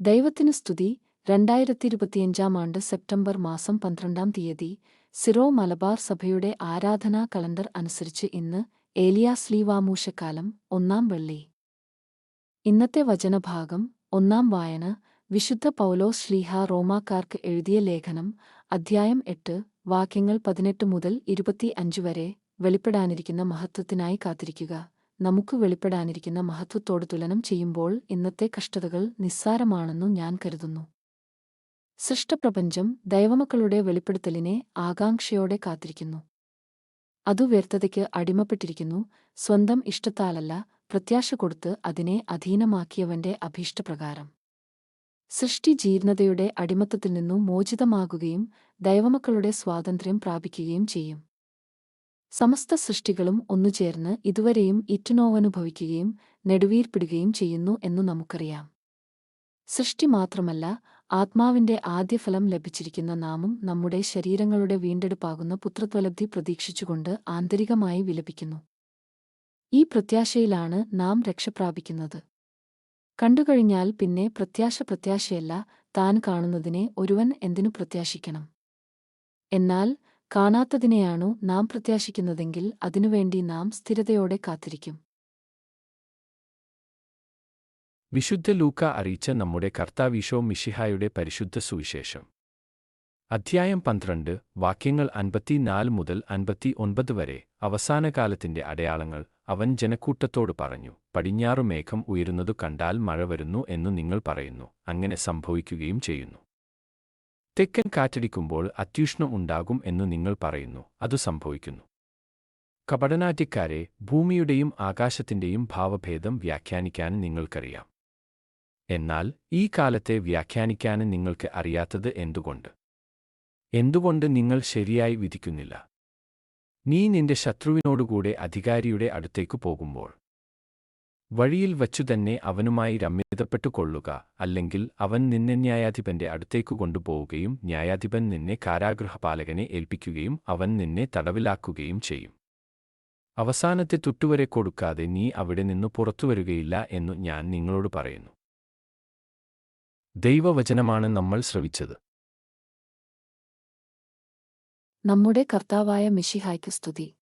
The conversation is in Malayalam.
ദൈവത്തിനു സ്തുതി. രണ്ടായിരത്തി ഇരുപത്തിയഞ്ചാം ആണ്ട് സെപ്റ്റംബർ മാസം പന്ത്രണ്ടാം തീയതി സിറോ മലബാർ സഭയുടെ ആരാധനാ കലണ്ടർ അനുസരിച്ച് ഇന്ന് ഏലിയാസ് ലീവാമൂശക്കാലം ഒന്നാം വെള്ളി. ഇന്നത്തെ വചനഭാഗം ഒന്നാം വായന വിശുദ്ധ പൗലോസ് ശ്ലീഹ റോമാക്കാർക്ക് എഴുതിയ ലേഖനം അധ്യായം എട്ട് വാക്യങ്ങൾ പതിനെട്ട് മുതൽ ഇരുപത്തി അഞ്ച് വരെ വെളിപ്പെടാനിരിക്കുന്ന മഹത്വത്തിനായി കാത്തിരിക്കുക. നമുക്ക് വെളിപ്പെടാനിരിക്കുന്ന മഹത്വത്തോട് തുലനം ചെയ്യുമ്പോൾ ഇന്നത്തെ കഷ്ടതകൾ നിസ്സാരമാണെന്നു ഞാൻ കരുതുന്നു. സൃഷ്ടപ്രപഞ്ചം ദൈവമക്കളുടെ വെളിപ്പെടുത്തലിനെ ആകാംക്ഷയോടെ കാത്തിരിക്കുന്നു. അതു വ്യർത്ഥതയ്ക്ക് അടിമപ്പെട്ടിരിക്കുന്നു സ്വന്തം ഇഷ്ടത്താലല്ല പ്രത്യാശ കൊടുത്ത് അതിനെ അധീനമാക്കിയവന്റെ അഭീഷ്ടപ്രകാരം. സൃഷ്ടി ജീർണതയുടെ അടിമത്തത്തിൽ നിന്നു മോചിതമാകുകയും ദൈവമക്കളുടെ സ്വാതന്ത്ര്യം പ്രാപിക്കുകയും ചെയ്യും. സമസ്ത സൃഷ്ടികളും ഒന്നുചേർന്ന് ഇതുവരെയും ഇറ്റുനോവനുഭവിക്കുകയും നെടുവീർപ്പിടുകയും ചെയ്യുന്നു എന്നു നമുക്കറിയാം. സൃഷ്ടി മാത്രമല്ല ആത്മാവിന്റെ ആദ്യഫലം ലഭിച്ചിരിക്കുന്ന നാമും നമ്മുടെ ശരീരങ്ങളുടെ വീണ്ടെടുപ്പാകുന്ന പുത്രത്വലബ്ധി പ്രതീക്ഷിച്ചുകൊണ്ട് ആന്തരികമായി വിലപിക്കുന്നു. ഈ പ്രത്യാശയിലാണ് നാം രക്ഷപ്രാപിക്കുന്നത്. കണ്ടുകഴിഞ്ഞാൽ പിന്നെ പ്രത്യാശ പ്രത്യാശയല്ല താൻ കാണുന്നതിനെ ഒരുവൻ എന്തിനു പ്രത്യാശിക്കണം? എന്നാൽ കാണാത്തതിനെയാണു നാം പ്രത്യാശിക്കുന്നതെങ്കിൽ അതിനുവേണ്ടി നാം സ്ഥിരതയോടെ കാത്തിരിക്കും. വിശുദ്ധ ലൂക്ക അറിയിച്ച നമ്മുടെ കർത്താവീശോ മിഷിഹായുടെ പരിശുദ്ധ സുവിശേഷം. അധ്യായം പന്ത്രണ്ട് വാക്യങ്ങൾ അൻപത്തിനാല് മുതൽ അൻപത്തി ഒൻപത് വരെ അവസാനകാലത്തിന്റെ അടയാളങ്ങൾ അവൻ ജനക്കൂട്ടത്തോട് പറഞ്ഞു പടിഞ്ഞാറു മേഘം ഉയരുന്നതു കണ്ടാൽ മഴ വരുന്നു എന്നു നിങ്ങൾ പറയുന്നു അങ്ങനെ സംഭവിക്കുകയും ചെയ്യുന്നു. തെക്കൻ കാറ്റടിക്കുമ്പോൾ അത്യുഷ്ണം ഉണ്ടാകും എന്നു നിങ്ങൾ പറയുന്നു. അത് സംഭവിക്കുന്നു. കപടനാട്യക്കാരെ ഭൂമിയുടെയും ആകാശത്തിന്റെയും ഭാവഭേദം വ്യാഖ്യാനിക്കാൻ നിങ്ങൾക്കറിയാം. എന്നാൽ ഈ കാലത്തെ വ്യാഖ്യാനിക്കാൻ നിങ്ങൾക്ക് അറിയാത്തത് എന്തുകൊണ്ട്? എന്തുകൊണ്ട് നിങ്ങൾ ശരിയായി വിധിക്കുന്നില്ല? നീ നിന്റെ ശത്രുവിനോടുകൂടെ അധികാരിയുടെ അടുത്തേക്ക് പോകുമ്പോൾ വഴിയിൽ വച്ചുതന്നെ അവനുമായി രമ്യതപ്പെട്ടു കൊള്ളുക അല്ലെങ്കിൽ അവൻ നിന്നെ ന്യായാധിപന്റെ അടുത്തേക്കു കൊണ്ടുപോവുകയും ന്യായാധിപൻ നിന്നെ കാരാഗൃഹപാലകനെ ഏൽപ്പിക്കുകയും അവൻ നിന്നെ തടവിലാക്കുകയും ചെയ്യും. അവസാനത്തെ തുട്ടുവരെ കൊടുക്കാതെ നീ അവിടെ നിന്ന് പുറത്തുവരുകയില്ല എന്നു ഞാൻ നിങ്ങളോട് പറയുന്നു. ദൈവവചനമാണ് നമ്മൾ ശ്രവിച്ചത്. നമ്മുടെ കർത്താവായ മിഷിഹായ്ക്ക് സ്തുതി.